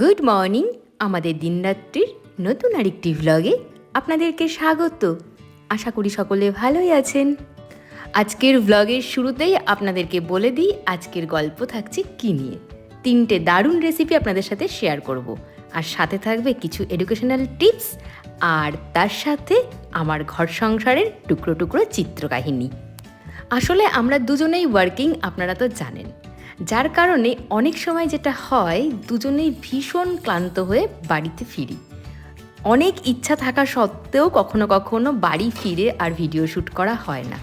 Good morning আমাদের দিনরাত্রির নতুন আরেকটি ভ্লগে আপনাদেরকে স্বাগত। আশা করি সকলে ভালোই আছেন। আজকের ভ্লগের শুরুতেই আপনাদেরকে বলে দিই, আজকের গল্প থাকছে কী নিয়ে। তিনটে দারুণ রেসিপি আপনাদের সাথে শেয়ার করব। আর সাথে থাকবে কিছু এডুকেশনাল টিপস আর তার সাথে আমার ঘর সংসারের টুকরো টুকরো চিত্রকাহিনী। আসলে আমরা দুজনেই ওয়ার্কিং আপনারা তো জানেন। যার কারণে অনেক সময় যেটা হয়, দুজনেই ভীষণ ক্লান্ত হয়ে বাড়িতে ফিরি। অনেক ইচ্ছা থাকা সত্ত্বেও কখনো কখনো বাড়ি ফিরে আর ভিডিও শ্যুট করা হয় না।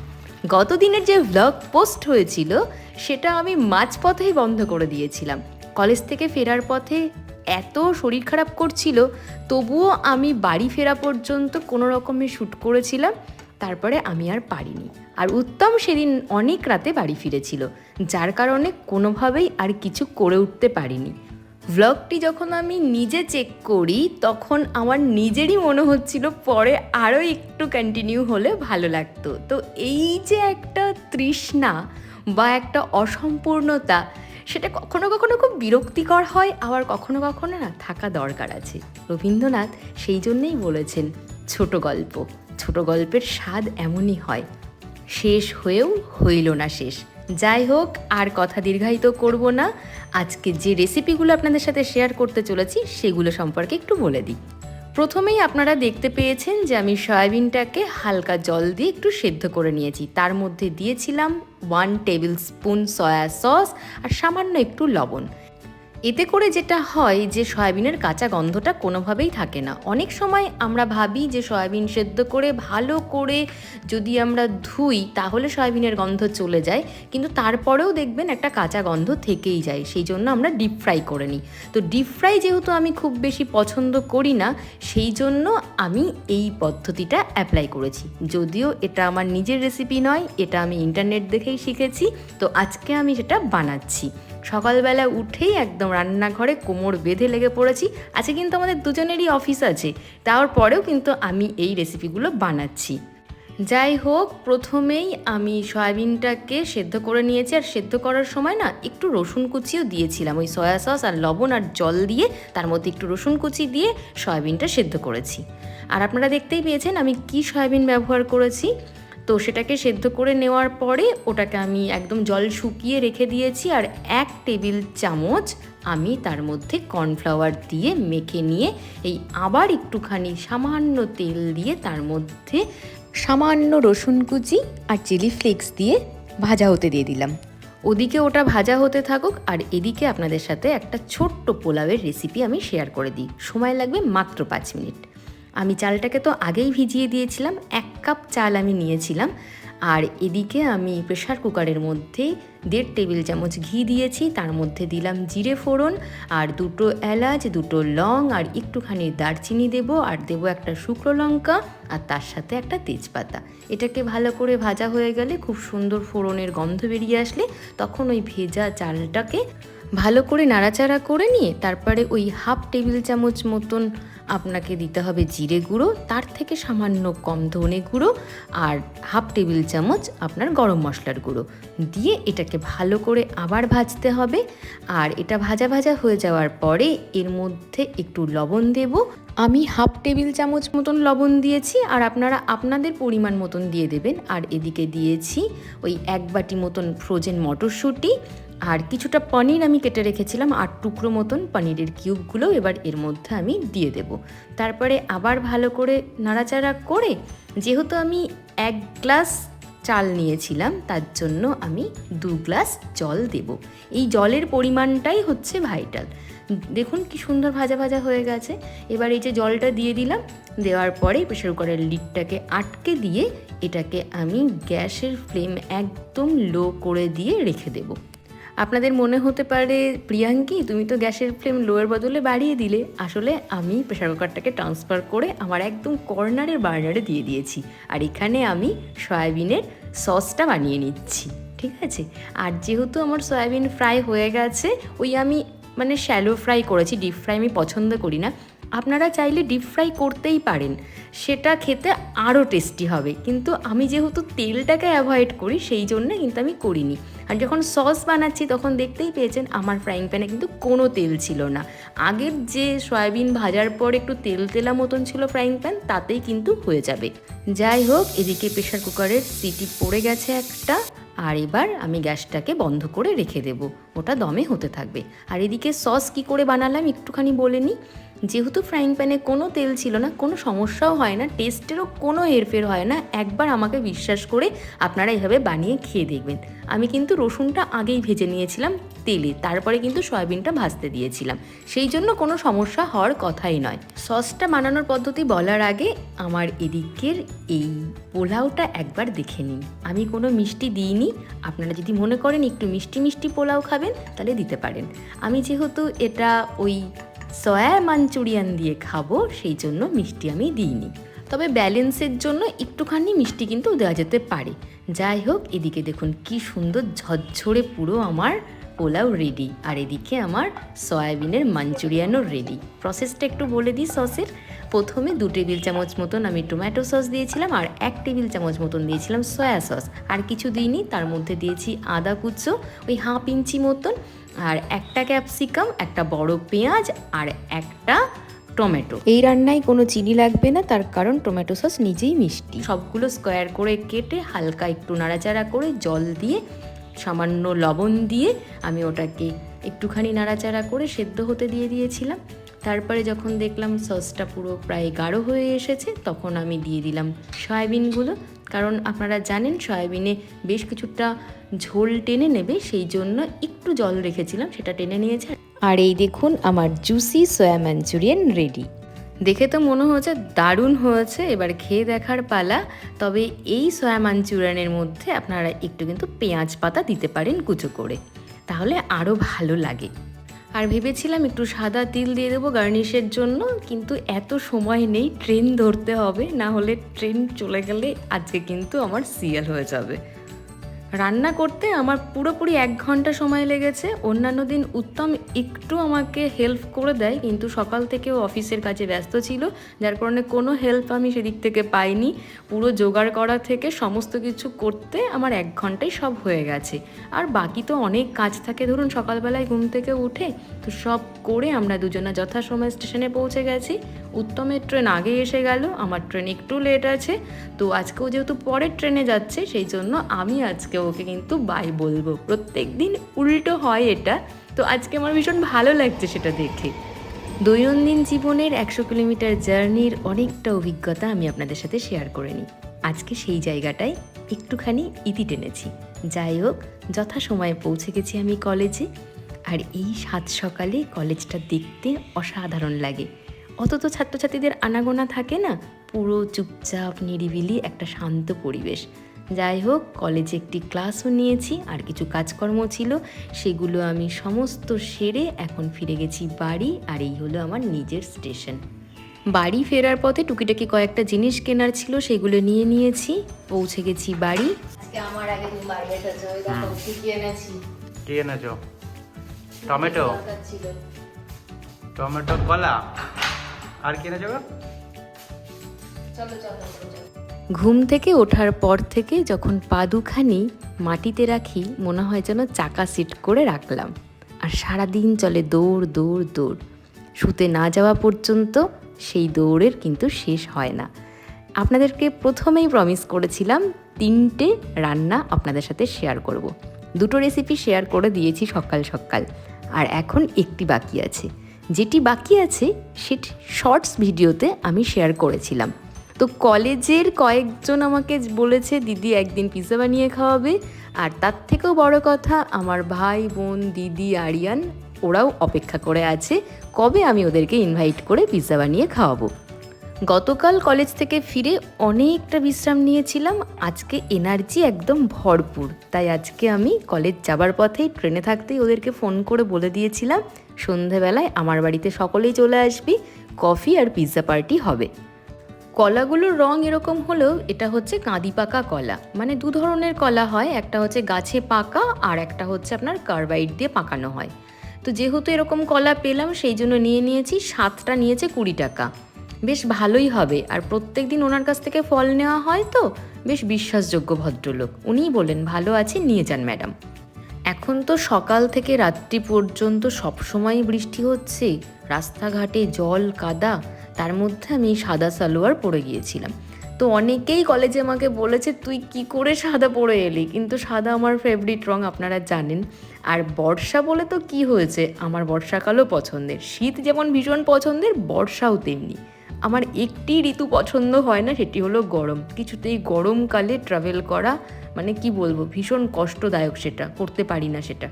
গত দিনের যে ভ্লগ পোস্ট হয়েছিল, সেটা আমি মাঝপথেই বন্ধ করে দিয়েছিলাম। কলেজ থেকে ফেরার পথে এত শরীর খারাপ করছিল, তবুও আমি বাড়ি ফেরা পর্যন্ত কোনো রকমে শ্যুট করেছিলাম, তারপরে আমি আর পারিনি। আর উত্তম সেদিন অনেক রাতে বাড়ি ফিরেছিল, যার কারণে কোনোভাবেই আর কিছু করে উঠতে পারিনি। ভ্লগটি যখন আমি নিজে চেক করি, তখন আমার নিজেরই মনে হচ্ছিল পরে আরও একটু কন্টিনিউ হলে ভালো লাগতো। তো এই যে একটা তৃষ্ণা বা একটা অসম্পূর্ণতা, সেটা কখনো কখনো খুব বিরক্তিকর হয়, আবার কখনো কখনো না থাকা দরকার আছে। রবীন্দ্রনাথ সেই জন্যেই বলেছেন, ছোট গল্প, ছোট গল্পের স্বাদ এমনই হয়। শেষ হয়েও হইল না শেষ। যাই হোক, আর কথা দীর্ঘায়িত করব না। আজকে যে রেসিপিগুলো আপনাদের সাথে শেয়ার করতে চলেছি, সেগুলো সম্পর্কে একটু বলে দিই। প্রথমেই আপনারা দেখতে পেয়েছেন যে আমি সয়াবিনটাকে হালকা জল দিয়ে একটু সেদ্ধ করে নিয়েছি। তার মধ্যে দিয়েছিলাম one tablespoon soya sauce আর সামান্য একটু লবণ। এতে করে যেটা হয় যে সয়াবিনের কাঁচা গন্ধটা কোনোভাবেই থাকে না। অনেক সময় আমরা ভাবি যে সয়াবিন সেদ্ধ করে ভালো করে যদি আমরা ধুই তাহলে সয়াবিনের গন্ধ চলে যায়, কিন্তু তারপরেও দেখবেন একটা কাঁচা গন্ধ থেকেই যায়, সেই জন্য আমরা ডিপ ফ্রাই করে নিই। তো ডিপ ফ্রাই যেহেতু আমি খুব বেশি পছন্দ করি না, সেই জন্য আমি এই পদ্ধতিটা অ্যাপ্লাই করেছি। যদিও এটা আমার নিজের রেসিপি নয়, এটা আমি ইন্টারনেট দেখেই শিখেছি, তো আজকে আমি সেটা বানাচ্ছি। সকালবেলা উঠেই একদম রান্নাঘরে কোমর বেঁধে লেগে পড়েছি। আজকে কিন্তু আমাদের দুজনেরই অফিস আছে। তারপরেও কিন্তু আমি এই রেসিপিগুলো বানাচ্ছি। যাই হোক, প্রথমেই আমি সয়াবিনটাকে সেদ্ধ করে নিয়েছি। আর সেদ্ধ করার সময় না একটু রসুন কুচিও দিয়েছিলাম। ওই সয়া সস আর লবণ আর জল দিয়ে তার মধ্যে একটু রসুন কুচি দিয়ে সয়াবিনটা সেদ্ধ করেছি। আর আপনারা দেখতেই পেয়েছেন আমি কি সয়াবিন ব্যবহার করেছি। তো সেটাকে সেদ্ধ করে নেওয়ার পরে ওটাকে আমি একদম জল শুকিয়ে রেখে দিয়েছি আর এক টেবিল চামচ আমি তার মধ্যে কর্নফ্লাওয়ার দিয়ে মেখে নিয়ে এই আবার একটুখানি সামান্য তেল দিয়ে তার মধ্যে সামান্য রসুন কুচি আর চিলি ফ্লেক্স দিয়ে ভাজা হতে দিয়ে দিলাম। ওদিকে ওটা ভাজা হতে থাকুক আর এদিকে আপনাদের সাথে একটা ছোট্ট পোলাওয়ের রেসিপি আমি শেয়ার করে দিই। সময় লাগবে মাত্র পাঁচ মিনিট। আমি চালটাকে তো আগেই ভিজিয়ে দিয়েছিলাম, এক কাপ চাল আমি নিয়েছিলাম। আর এদিকে আমি প্রেশার কুকারের মধ্যে দেড় টেবিল চামচ ঘি দিয়েছি, তার মধ্যে দিলাম জিরে ফোড়ন আর দুটো এলাচ, দুটো লং আর একটুখানি দারচিনি দেব আর দেব একটা শুকনো লঙ্কা আর তার সাথে একটা তেজপাতা। এটাকে ভালো করে ভাজা হয়ে গেলে খুব সুন্দর ফোড়নের গন্ধ বেরিয়ে আসলে তখন ওই ভেজা চালটাকে ভালো করে নাড়াচাড়া করে নিয়ে তারপরে ওই হাফ টেবিল চামচ মতন আপনাকে দিতে হবে জিরে গুঁড়ো, তার থেকে সামান্য কম ধনে গুঁড়ো আর হাফ টেবিল চামচ আপনার গরম মশলার গুঁড়ো। দিয়ে এটাকে ভালো করে আবার ভাজতে হবে আর এটা ভাজা ভাজা হয়ে যাওয়ার পরে এর মধ্যে একটু লবণ দেব। আমি হাফ টেবিল চামচ মতন লবণ দিয়েছি আর আপনারা আপনাদের পরিমাণ মতন দিয়ে দেবেন। আর এদিকে দিয়েছি ওই এক বাটি মতন ফ্রোজেন মটরশুঁটি। আর কিছুটা পনির আমি কেটে রেখেছিলাম আট টুকরো মতন পনিরের কিউবগুলো এবার এর মধ্যে আমি দিয়ে দেব। তারপরে আবার ভালো করে নাড়াচাড়া করে, যেহেতু আমি এক গ্লাস চাল নিয়েছিলাম, তার জন্য আমি দু গ্লাস জল দেব। এই জলের পরিমাণটাই হচ্ছে ভাইটাল। দেখুন কি সুন্দর ভাজা ভাজা হয়ে গেছে। এবার এই যে জলটা দিয়ে দিলাম, দেওয়ার পরে প্রেশার কুকারের লিডটাকে আটকে দিয়ে এটাকে আমি গ্যাসের ফ্লেম একদম লো করে দিয়ে রেখে দেবো। আপনাদের মনে হতে পারে, প্রিয়াঙ্কি, তুমি তো গ্যাসের ফ্লেম লোয়ের বদলে বাড়িয়ে দিলে। আসলে আমি প্রেশার কুকারটাকে ট্রান্সফার করে আমার একদম কর্নারের বার্নারে দিয়ে দিয়েছি। আর এখানে আমি সয়াবিনের সসটা বানিয়ে নিচ্ছি, ঠিক আছে? আর যেহেতু আমার সয়াবিন ফ্রাই হয়ে গেছে, ওই আমি মানে শ্যালো ফ্রাই করেছি ডিপ ফ্রাই আমি পছন্দ করি না। আপনারা চাইলে ডিপ ফ্রাই করতেই পারেন। সেটা খেতে আরও টেস্টি হবে। কিন্তু আমি যেহেতু তেলটাকে অ্যাভয়েড করি, সেই জন্য কিন্তু আমি করিনি। আর যখন সস বানাচ্ছি, তখন দেখতেই পেয়েছেন আমার ফ্রাইং প্যানে কিন্তু কোনো তেল ছিল না। আগের যে সয়াবিন ভাজার পর একটু তেল তেলা মতন ছিল ফ্রাইং প্যান তাতেই কিন্তু হয়ে যাবে। যাই হোক, এদিকে প্রেশার কুকারের সিটি পড়ে গেছে একটা। আর এবার আমি গ্যাসটাকে বন্ধ করে রেখে দেব। ওটা দমে হতে থাকবে। আর এদিকে সস কি করে বানালাম একটুখানি বলে নিই যেহেতু ফ্রাইং প্যানে কোনো তেল ছিল না, কোনো সমস্যাও হয় না টেস্টেরও কোনো হেরফের হয় না, একবার আমাকে বিশ্বাস করে আপনারা এভাবে বানিয়ে খেয়ে দেখবেন। আমি কিন্তু রসুনটা আগেই ভেজে নিয়েছিলাম তেলে, তারপরে কিন্তু সয়াবিনটা ভাজতে দিয়েছিলাম। সেই জন্য কোনো সমস্যা হওয়ার কথাই নয়। সসটা বানানোর পদ্ধতি বলার আগে আমার এদিকের এই পোলাওটা একবার দেখে নিন। আমি কোনো মিষ্টি দিইনি, আপনারা যদি মনে করেন একটু মিষ্টি মিষ্টি পোলাও খাবেন, তাহলে দিতে পারেন। আমি যেহেতু এটা ওই সয়া মাঞ্চুরিয়ান দিয়ে খাব, সেই জন্য মিষ্টি আমি দিইনি। তবে ব্যালেন্সের জন্য একটুখানি মিষ্টি কিন্তু দেওয়া যেতে পারে। যাই হোক, এদিকে দেখুন কি সুন্দর ঝরঝরে পুরো আমার পোলাও রেডি আর এদিকে আমার সয়াবিনের মাঞ্চুরিয়ানও রেডি প্রসেসটা একটু বলে দিই সসের প্রথমে দু টেবিল চামচ মতন আমি টমেটো সস দিয়েছিলাম, আর এক টেবিল চামচ মতন দিয়েছিলাম সয়া সস আর কিছু দিইনি, তার মধ্যে দিয়েছি আদা কুচো, ওই হাফ ইঞ্চি মতন আর একটা ক্যাপসিকাম একটা বড় পেঁয়াজ আর একটা টমেটো। এই রান্নায় কোনো চিনি লাগবে না তার কারণ টমেটো সস নিজেই মিষ্টি। সবগুলো স্কোয়ার করে কেটে হালকা একটু নাড়াচাড়া করে জল দিয়ে সামান্য লবণ দিয়ে আমি ওটাকে একটুখানি নাড়াচাড়া করে সেদ্ধ হতে দিয়ে দিয়েছিলাম। তারপরে যখন দেখলাম সসটা পুরো প্রায় গাঢ় হয়ে এসেছে তখন আমি দিয়ে দিলাম সয়াবিনগুলো। কারণ আপনারা জানেন সয়াবিনে বেশ কিছুটা ঝোল টেনে নেবে, সেই জন্য একটু জল রেখেছিলাম, সেটা টেনে নিয়েছে। আর এই দেখুন, আমার জুসি সয়া ম্যাঞ্চুরিয়ান রেডি। দেখে তো মনে হচ্ছে দারুণ হয়েছে, এবার খেয়ে দেখার পালা। তবে এই সয়া মাঞ্চুরিয়ানের মধ্যে আপনারা একটু কিন্তু পেঁয়াজ পাতা দিতে পারেন কুচো করে। তাহলে আরও ভালো লাগে। আর ভেবেছিলাম একটু সাদা তিল দিয়ে দেবো গার্নিশের জন্য, কিন্তু এত সময় নেই, ট্রেন ধরতে হবে, না হলে ট্রেন চলে গেলে আজকে কিন্তু আমার সিরিয়াল হয়ে যাবে। রান্না করতে আমার পুরোপুরি এক ঘণ্টা সময় লেগেছে। অন্যান্য দিন উত্তম একটু আমাকে হেল্প করে দেয়, কিন্তু সকাল থেকে ও অফিসের কাজে ব্যস্ত ছিল, যার কারণে কোনো হেল্প আমি সেদিক থেকে পাইনি। পুরো জোগাড় করা থেকে সমস্ত কিছু করতে আমার এক ঘন্টায় সব হয়ে গেছে। আর বাকি তো অনেক কাজ থাকে, ধরুন সকালবেলায় ঘুম থেকে উঠে তো সব করে আমরা দুজনা যথাসময় স্টেশনে পৌঁছে গেছি। উত্তমের ট্রেন আগে এসে গেল, আমার ট্রেন একটু লেট আছে। তো আজকেও যেহেতু পরের ট্রেনে যাচ্ছে, সেই জন্য আমি আজকে ওকে কিন্তু বাই বলব। প্রত্যেক দিন উল্টো হয় এটা। তো আজকে আমার ভীষণ ভালো লাগছে সেটা দেখে। দৈনন্দিন জীবনের একশো কিলোমিটার জার্নির অনেকটা অভিজ্ঞতা আমি আপনাদের সাথে শেয়ার করে নিই। আজকে সেই জায়গাটায় একটুখানি ইতি টেনেছি। যাই হোক, যথাসময়ে পৌঁছে গেছি আমি কলেজে আর এই সাত সকালে কলেজটা দেখতে অসাধারণ লাগে। অত তো ছাত্রছাত্রীদের আনাগোনা থাকে না? পুরো চুপচাপ নিরিবিলি একটা শান্ত পরিবেশ। যাই হোক কলেজে একটি ক্লাসও নিয়েছি আর কিছু কাজকর্ম ছিল। সেগুলো আমি সমস্ত সেরে এখন ফিরে গেছি বাড়ি আর এই হলো আমার নিজের স্টেশন। বাড়ি ফেরার পথে টুকিটাকি কয়েকটা জিনিস কেনার ছিল সেগুলো নিয়ে নিয়েছি পৌঁছে গেছি বাড়ি। আমার আগে বাড়ি কি এনেছো। টমেটো? টমেটো কলা। আর কি এনেছো গো? চলো চলো ঘুম থেকে ওঠার পর থেকে যখন পা দুখানি মাটিতে রাখি মনে হয় যেন চাকা সিট করে রাখলাম। আর সারাদিন চলে দৌড় দৌড় দৌড়। শুতে না যাওয়া পর্যন্ত সেই দৌড়ের কিন্তু শেষ হয় না। আপনাদেরকে প্রথমেই প্রমিস করেছিলাম তিনটে রান্না আপনাদের সাথে শেয়ার করব। দুটো রেসিপি শেয়ার করে দিয়েছি সকাল সকাল। আর এখন একটি বাকি আছে। যেটি বাকি আছে, সেটি শর্টস ভিডিওতে আমি শেয়ার করেছিলাম। তো কলেজের কয়েকজন আমাকে বলেছে, দিদি একদিন পিৎজা বানিয়ে খাওয়াবে। আর তার থেকেও বড় কথা, আমার ভাই, বোন, দিদি, আরিয়ান, ওরাও অপেক্ষা করে আছে, কবে আমি ওদেরকে ইনভাইট করে পিৎজা বানিয়ে খাওয়াবো। গতকাল কলেজ থেকে ফিরে অনেকটা বিশ্রাম নিয়েছিলাম। আজকে এনার্জি একদম ভরপুর। তাই আজকে আমি কলেজ যাবার পথেই, ট্রেনে থাকতেই ওদেরকে ফোন করে বলে দিয়েছিলাম সন্ধেবেলায় আমার বাড়িতে সকলেই চলে আসবি, কফি আর পিৎজা পার্টি হবে। কলাগুলোর রং এরকম হলেও এটা হচ্ছে কাঁদি পাকা কলা। মানে দু ধরনের কলা হয়, একটা হচ্ছে গাছে পাকা আর একটা হচ্ছে আপনার কার্বাইড দিয়ে পাকানো হয়। তো যেহেতু এরকম কলা পেলাম, সেই জন্য নিয়ে নিয়েছি সাতটা নিয়েছে কুড়ি টাকা। বেশ ভালোই হবে, আর প্রত্যেক দিন ওনার কাছ থেকে ফল নেওয়া হয় তো, বেশ বিশ্বাসযোগ্য ভদ্রলোক। উনিই বললেন, ভালো আছে, নিয়ে যান ম্যাডাম। এখন তো সকাল থেকে রাত্রি পর্যন্ত সবসময় বৃষ্টি হচ্ছে। রাস্তাঘাটে জল, কাদা, তার মধ্যে আমি সাদা সালোয়ার পরে গিয়েছিলাম। তো অনেকেই কলেজে আমাকে বলেছে, তুই কি করে সাদা পরে এলি? কিন্তু সাদা আমার ফেভারিট রং, আপনারা জানেন। আর বর্ষা বলে তো কি হয়েছে? আমার বর্ষাকালও পছন্দের। শীত যেমন ভীষণ পছন্দের, বর্ষাও তেমনি। আমার একটি ঋতু পছন্দ হয় না, সেটি হলো গরম। কিছুতেই গরমকালে ট্রাভেল করা মানে কি বলব, ভীষণ কষ্টদায়ক সেটা, করতে পারি না সেটা।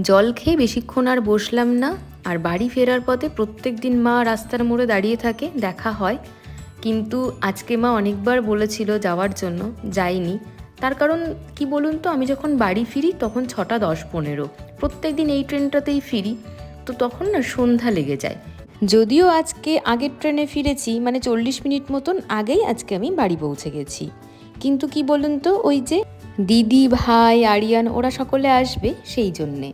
জল খেয়ে বেশিক্ষণ আর বসলাম না, আর বাড়ি ফেরার পথে প্রত্যেক দিন মা রাস্তার মোড়ে দাঁড়িয়ে থাকে, দেখা হয়। কিন্তু আজকে মা অনেকবার বলেছিল যাওয়ার জন্য, যাইনি। তার কারণ, কি বলুন তো, আমি যখন বাড়ি ফিরি তখন ছটা দশ পনেরো। প্রত্যেক দিন এই ট্রেনটাতেই ফিরি। তো তখন না সন্ধ্যা লেগে যায়। যদিও আজকে আগের ট্রেনে ফিরেছি মানে চল্লিশ মিনিট মতন আগেই আজকে আমি বাড়ি পৌঁছে গেছি। কিন্তু কি বলুন তো, ওই যে দিদি, ভাই, আরিয়ান, ওরা সকলে আসবে সেই জন্যে।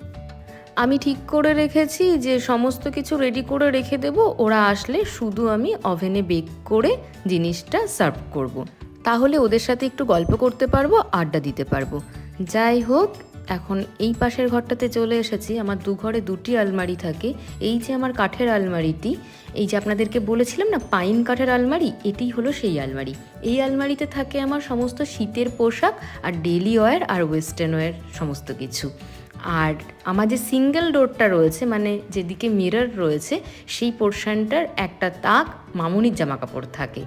আমি ঠিক করে রেখেছি যে সমস্ত কিছু রেডি করে রেখে দেব, ওরা আসলে শুধু আমি ওভেনে বেক করে জিনিসটা সার্ভ করব। তাহলে ওদের সাথে একটু গল্প করতে পারব, আড্ডা দিতে পারব। যাই হোক এখন এই পাশের ঘরটাতে চলে এসেছি। আমার দু ঘরে দুটি আলমারি থাকে। এই যে আমার কাঠের আলমারিটি, এই যে আপনাদেরকে বলেছিলাম না, পাইন কাঠের আলমারি, এটি হলো সেই আলমারি। এই আলমারিতে থাকে আমার সমস্ত শীতের পোশাক আর ডেলি ওয়্যার আর ওয়েস্টার্ন ওয়্যার সমস্ত কিছু। আর আমার যে সিঙ্গেল ডোরটা রয়েছে মানে যেদিকে মিরর রয়েছে, সেই পোর্শনটার একটা তাক মামুনির জামা কাপড় থাকে।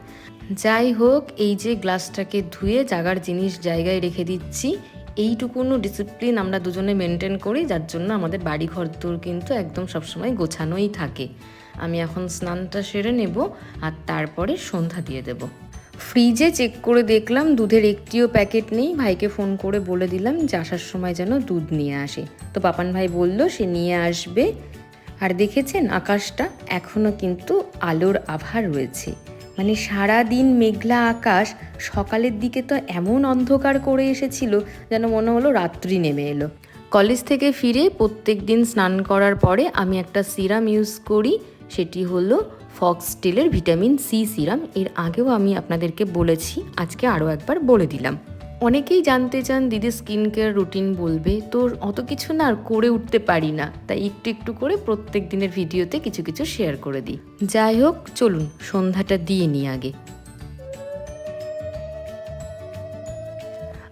যাই হোক, এই যে গ্লাসটাকে ধুয়ে জাগার জিনিস জায়গায় রেখে দিচ্ছি। এইটুকুনো ডিসিপ্লিন আমরা দুজনে মেনটেন করি, যার জন্য আমাদের বাড়ি ঘর দূর কিন্তু একদম সবসময় গোছানোই থাকে। আমি এখন স্নানটা সেরে নেব আর তারপরে সন্ধ্যা দিয়ে দেব। ফ্রিজে চেক করে দেখলাম দুধের একটিও প্যাকেট নেই। ভাইকে ফোন করে বলে দিলাম যে আসার সময় যেন দুধ নিয়ে আসে। তো পাপান ভাই বলল, সে নিয়ে আসবে। আর দেখেছেন আকাশটা এখনও কিন্তু আলোর আভা রয়েছে। মানে সারা দিন মেঘলা আকাশ সকালের দিকে তো এমন অন্ধকার করে এসেছিল যেন মনে হলো রাত্রি নেমে এলো। কলেজ থেকে ফিরে প্রত্যেক দিন স্নান করার পরে আমি একটা সিরাম ইউজ করি, সেটি হলো ফক্স স্টিলের ভিটামিন সি সিরাম। এর আগেও আমি আপনাদেরকে বলেছি, আজকে আরও একবার বলে দিলাম। অনেকেই জানতে চান দিদি স্কিন কেয়ার রুটিন বলবে, তো অত কিছু না আর করে উঠতে পারি না। তাই একটু একটু করে প্রত্যেক দিনের ভিডিওতে কিছু কিছু শেয়ার করে দিই। যাই হোক, চলুন, সন্ধ্যাটা দিয়ে নিই আগে।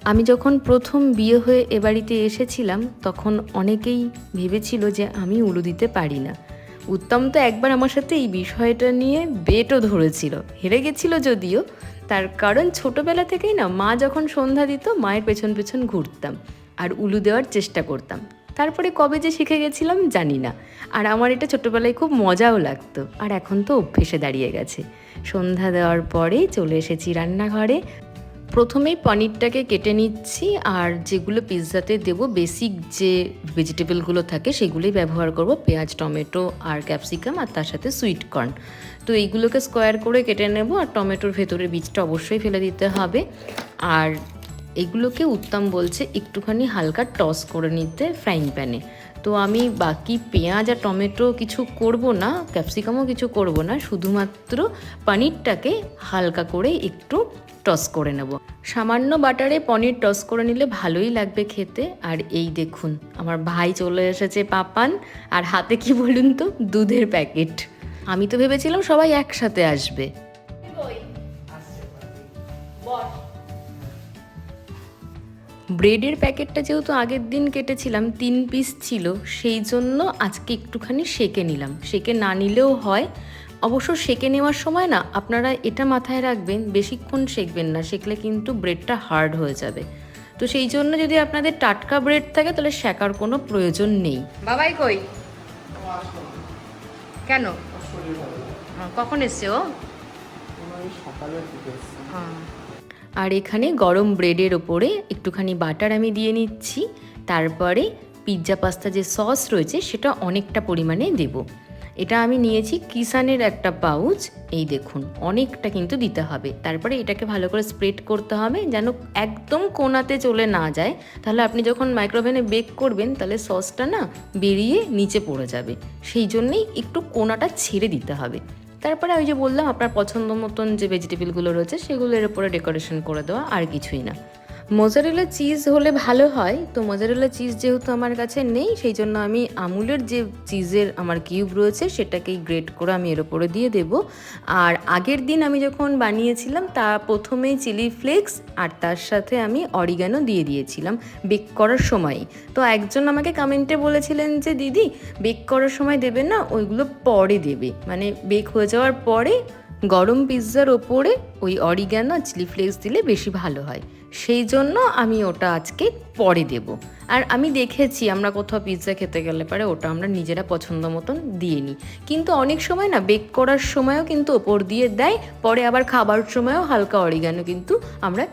আমি যখন প্রথম বিয়ে হয়ে এ বাড়িতে এসেছিলাম, তখন অনেকেই ভেবেছিল যে আমি উলু দিতে পারি না। উত্তম তো একবার আমার সাথে এই বিষয়টা নিয়ে বেটও ধরেছিল। হেরে গেছিল যদিও তার কারণ ছোটবেলা থেকেই না, মা যখন সন্ধ্যা দিত, মায়ের পেছন পেছন ঘুরতাম আর উলু দেওয়ার চেষ্টা করতাম। তারপরে কবে যে শিখে গেছিলাম জানি না। আর আমার এটা ছোটোবেলায় খুব মজাও লাগতো। আর এখন তো অভ্যেসে দাঁড়িয়ে গেছে। সন্ধ্যা দেওয়ার পরে চলে এসেছি রান্নাঘরে। প্রথমেই পনিরটাকে কেটে নিচ্ছি আর যেগুলো পিৎজাতে দেবো, বেসিক যে ভেজিটেবলগুলো থাকে, সেগুলোই ব্যবহার করব। পেঁয়াজ, টমেটো আর ক্যাপসিকাম আর তার সাথে সুইট কর্ন। তো এইগুলোকে স্কোয়ার করে কেটে নেব আর টমেটোর ভেতরের বীজটা অবশ্যই ফেলে দিতে হবে। আর এগুলোকে উত্তম বলছে একটুখানি হালকা টস করে নিতে ফ্রাইং প্যানে তো আমি বাকি পেঁয়াজ আর টমেটো কিছু করব না ক্যাপসিকামও কিছু করব না, শুধুমাত্র পনিরটাকে হালকা করে একটু টস করে নেব। সামান্য বাটারে পনির টস করে নিলে ভালোই লাগবে খেতে। আর এই দেখুন, আমার ভাই চলে এসেছে পাপান। আর হাতে কি বলুন তো, দুধের প্যাকেট। আমি তো ভেবেছিলাম সবাই একসাথে আসবে। ব্রেডের প্যাকেটটা যেহেতু আগের দিন কেটেছিলাম, তিন পিস ছিল, সেই জন্য আজকে একটুখানি সেকে নিলাম। সেকে না নিলেও হয়। অবশ্য সেকে নেওয়ার সময় না, আপনারা এটা মাথায় রাখবেন, বেশিক্ষণ সেকবেন না, সেকলে কিন্তু ব্রেডটা হার্ড হয়ে যাবে। তো সেই জন্য যদি আপনাদের টাটকা ব্রেড থাকে, তাহলে শেকার কোনো প্রয়োজন নেই। বাবাই কই? কেন? কখন এসছে? ও আর এখানে গরম ব্রেডের ওপরে একটুখানি বাটার আমি দিয়ে নিচ্ছি তারপরে পিৎজা পাস্তা যে সস রয়েছে সেটা অনেকটা পরিমাণে দেব। এটা আমি নিয়েছি কিষানের একটা পাউচ। এই দেখুন, অনেকটা কিন্তু দিতে হবে। তারপরে এটাকে ভালো করে স্প্রেড করতে হবে যেন একদম কোনাতে চলে না যায়। তাহলে আপনি যখন মাইক্রোওভেনে বেক করবেন, তাহলে সসটা না বেরিয়ে নিচে পড়ে যাবে। সেই জন্যেই একটু কোনাটা ছেড়ে দিতে হবে। তারপরে ওই যে বললাম, আপনার পছন্দ মতন যে ভেজিটেবলগুলো রয়েছে, সেগুলোর উপরে ডেকোরেশন করে দেওয়া আর কিছুই না। মোজারেলা চিজ হলে ভালো হয়। তো মোজারেলা চিজ যেহেতু আমার কাছে নেই, সেই জন্য আমি আমুলের যে চিজের আমার কিউব রয়েছে, সেটাকেই গ্রেট করে আমি এর ওপরে দিয়ে দেব। আর আগের দিন আমি যখন বানিয়েছিলাম, তা প্রথমেই চিলি ফ্লেক্স আর তার সাথে আমি অরিগানো দিয়ে দিয়েছিলাম বেক করার সময়ই। তো একজন আমাকে কমেন্টে বলেছিলেন যে, দিদি বেক করার সময় দেবে না, ওইগুলো পরে দেবে। মানে বেক হয়ে যাওয়ার পরে গরম পিৎজার ওপরে ওই অরিগ্যানো চিলি ফ্লেক্স দিলে বেশি ভালো হয়। সেই জন্য আমি ওটা আজকে পরে দেব। আর আমি দেখেছি আমরা কোথাও পিৎজা খেতে গেলে পরে ওটা আমরা নিজেরা পছন্দ মতন দিয়ে নিই। কিন্তু অনেক সময় না বেক করার সময়ও কিন্তু ওপর দিয়ে দেয়, পরে আবার খাবার সময়ও হালকা অরিগ্যানো কিন্তু আমরা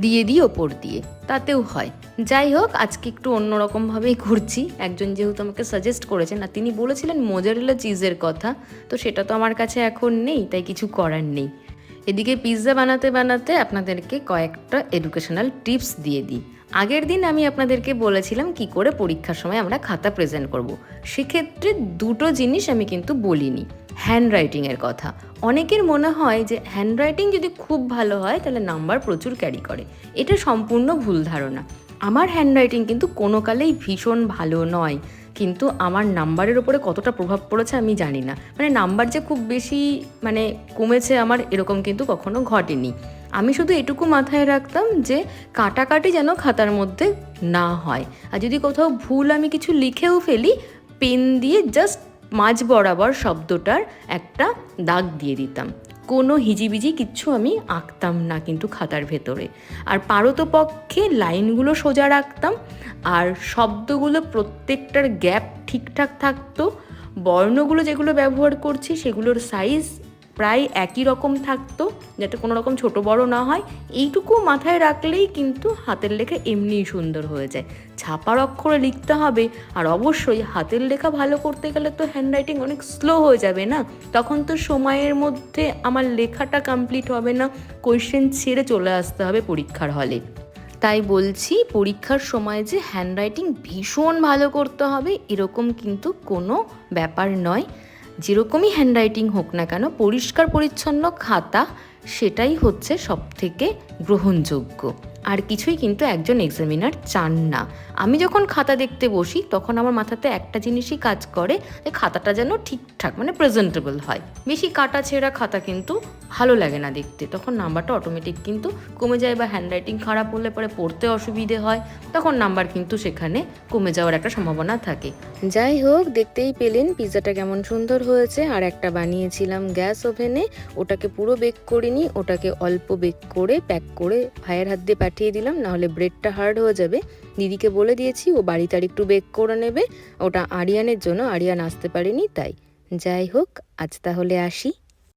দিয়ে দিই ওপর দিয়ে। তাতেও হয়। যাই হোক, আজকে একটু অন্যরকমভাবেই করছি একজন যেহেতু আমাকে সাজেস্ট করেছেন, আর তিনি বলেছিলেন মোজারেলা চিজের কথা, তো সেটা তো আমার কাছে এখন নেই, তাই কিছু করার নেই। এদিকে পিৎজা বানাতে বানাতে আপনাদেরকে কয়েকটা এডুকেশনাল টিপস দিয়ে দিই। আগের দিন আমি আপনাদেরকে বলেছিলাম কি করে পরীক্ষার সময় আমরা খাতা প্রেজেন্ট করব। সেক্ষেত্রে দুটো জিনিস আমি কিন্তু বলিনি। হ্যান্ড রাইটিংয়ের কথা। অনেকের মনে হয় যে হ্যান্ড রাইটিং যদি খুব ভালো হয়, তাহলে নাম্বার প্রচুর ক্যারি করে। এটা সম্পূর্ণ ভুল ধারণা। আমার হ্যান্ড রাইটিং কিন্তু কোনো কালেই ভীষণ ভালো নয়। কিন্তু আমার নাম্বারের ওপরে কতটা প্রভাব পড়েছে আমি জানি না। মানে নাম্বার যে খুব বেশি মানে কমেছে আমার এরকম কিন্তু কখনো ঘটেনি। আমি শুধু এটুকু মাথায় রাখতাম যে কাটাকাটি যেন খাতার মধ্যে না হয়। আর যদি কোথাও ভুল আমি কিছু লিখেও ফেলি, পেন দিয়ে জাস্ট মাঝ বরাবর শব্দটার একটা দাগ দিয়ে দিতাম। কোনো হিজিবিজি কিচ্ছু আমি আঁকতাম না কিন্তু খাতার ভেতরে। আর পারতপক্ষে লাইনগুলো সোজা রাখতাম আর শব্দগুলো প্রত্যেকটার গ্যাপ ঠিকঠাক থাকতো। বর্ণগুলো যেগুলো ব্যবহার করছি সেগুলোর সাইজ প্রায় একই রকম থাকতো, যাতে কোনো রকম ছোট বড় না হয়। এইটুকু মাথায় রাখলেই কিন্তু হাতের লেখা এমনিই সুন্দর হয়ে যায়। ছাপার অক্ষরে লিখতে হবে, আর অবশ্যই হাতের লেখা ভালো করতে গেলে তো হ্যান্ডরাইটিং অনেক স্লো হয়ে যাবে না? তখন তো সময়ের মধ্যে আমার লেখাটা কমপ্লিট হবে না কোয়েশ্চেন ছেড়ে চলে আসতে হবে পরীক্ষার হলে। তাই বলছি, পরীক্ষার সময় যে হ্যান্ডরাইটিং ভীষণ ভালো করতে হবে, এরকম কিন্তু কোনো ব্যাপার নয়। যেরকমই হ্যান্ডরাইটিং হোক না কেন পরিষ্কার পরিচ্ছন্ন খাতা সেটাই হচ্ছে সবথেকে গ্রহণযোগ্য। আর কিছুই কিন্তু একজন এক্সামিনার চান না। আমি যখন খাতা দেখতে বসি, তখন আমার মাথাতে একটা জিনিসই কাজ করে যে খাতাটা যেন ঠিকঠাক মানে প্রেজেন্টেবল হয়। বেশি কাটা ছেঁড়া খাতা কিন্তু ভালো লাগে না দেখতে। তখন নাম্বারটা অটোমেটিক কিন্তু কমে যায় বা হ্যান্ডরাইটিং খারাপ হলে পরে পড়তে অসুবিধে হয়। তখন নাম্বার কিন্তু সেখানে কমে যাওয়ার একটা সম্ভাবনা থাকে। যাই হোক, দেখতেই পেলেন পিৎজাটা কেমন সুন্দর হয়েছে। আর একটা বানিয়েছিলাম গ্যাস ওভেনে। ওটাকে পুরো বেক করিনি, ওটাকে অল্প বেক করে প্যাক করে ভাইয়ের হাত দিয়ে পাঠিয়ে দিলাম, নাহলে ব্রেডটা হার্ড হয়ে যাবে। দিদিকে বলে দিয়েছি, ও বাড়িতে আর একটু বেক করে নেবে। ওটা আরিয়ানের জন্য, আরিয়ান আসতে পারেনি, তাই। যাই হোক, আজ তাহলে আসি।